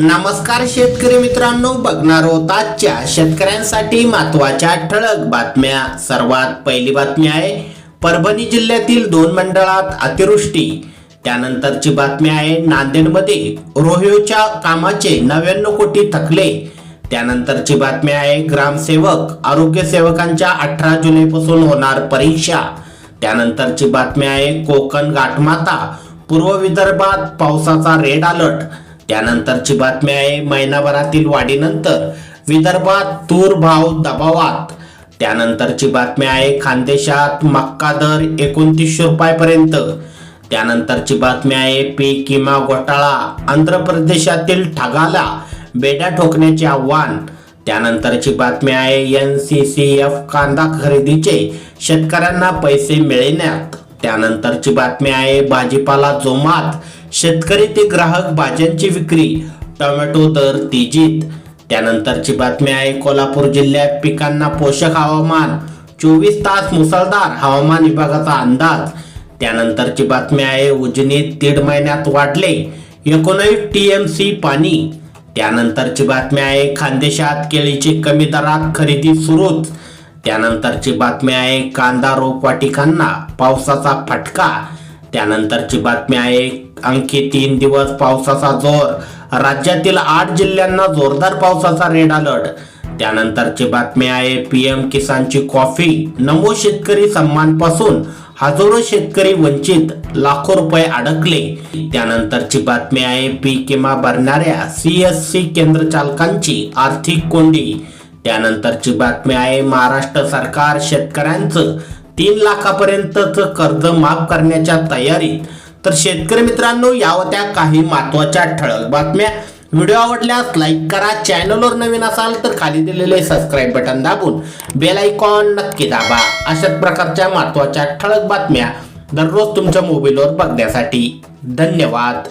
नमस्कार शेतकरी मित्रांनो बघणार होत आजच्या शेतकऱ्यांसाठी महत्त्वाच्या ठळक बातम्या. सर्वात पहिली बातमी आहे परभणी जिल्ह्यातील दोन मंडळात अतिवृष्टी. त्यानंतरची बातमी आहे नांदेडमध्ये रोहिओच्या कामाचे नव्याण्णव कोटी थकले. त्यानंतरची बातमी आहे ग्रामसेवक आरोग्य सेवकांच्या अठरा जुलैपासून होणार परीक्षा. त्यानंतरची बातमी आहे कोकण गाठमाता पूर्व विदर्भात पावसाचा रेड अलर्ट. त्यानंतरची बातमी आहे महिनाभरातील वाढीनंतर विदर्भात तूर भाव दबावात. त्यानंतरची बातमी आहे खानदेशात मक्का दर एकोणतीसशे रुपयापर्यंत. त्यानंतरची बातमी आहे पीक किमा घोटाळा आंध्र प्रदेशातील ठगाला बेड्या ठोकण्याचे आव्हान. त्यानंतरची बातमी आहे एन सी सी एफ कांदा खरेदीचे शेतकऱ्यांना पैसे मिळण्यात. त्यानंतरची बातमी आहे भाजीपाला जोमात शेतकरी ते ग्राहक भाज्यांची विक्री टोमॅटो दर तेजीत. त्यानंतरची बातमी आहे कोल्हापूर जिल्ह्यात पिकांना पोषक हवामान चोवीस तास मुसळधार हवामान विभागाचा अंदाज. त्यानंतरची बातमी आहे उजनीत दीड महिन्यात वाढले एकोणीस टी एम सी पाणी. त्यानंतरची बातमी आहे खानदेशात केळीची कमी दरात खरेदी सुरूच. त्यानंतरची बातमी आहे कांदा रोपवाटिकांना पावसाचा फटका. त्यानंतरची बातमी आहे आणखी तीन दिवस पावसाचा जोर. राज्यातील आठ जिल्ह्यांना जोरदार पावसाचा रेड अलर्ट. त्यानंतरची बातमी आहे पीएम किसानची कॉफी नमो शेतकरी सन्मानपासून हजारो शेतकरी वंचित लाखो रुपये अडकले. त्यानंतरची बातमी आहे पीक विमा भरणाऱ्या सी एस सी केंद्र चालकांची आर्थिक कोंडी. त्यानंतरची बातमी आहे महाराष्ट्र सरकार शेतकऱ्यांचं तीन लाखापर्यंतचं कर्ज माफ करण्याच्या तयारीत. तर शेतकरी मित्रांनो या होत्या काही महत्त्वाच्या ठळक बातम्या. व्हिडिओ आवडल्यास लाईक करा चॅनलवर नवीन असाल तर खाली दिलेले सबस्क्राईब बटन दाबून बेल आयकॉन नक्की दाबा. अशाच प्रकारच्या महत्त्वाच्या ठळक बातम्या दररोज तुमच्या मोबाईलवर बघण्यासाठी धन्यवाद.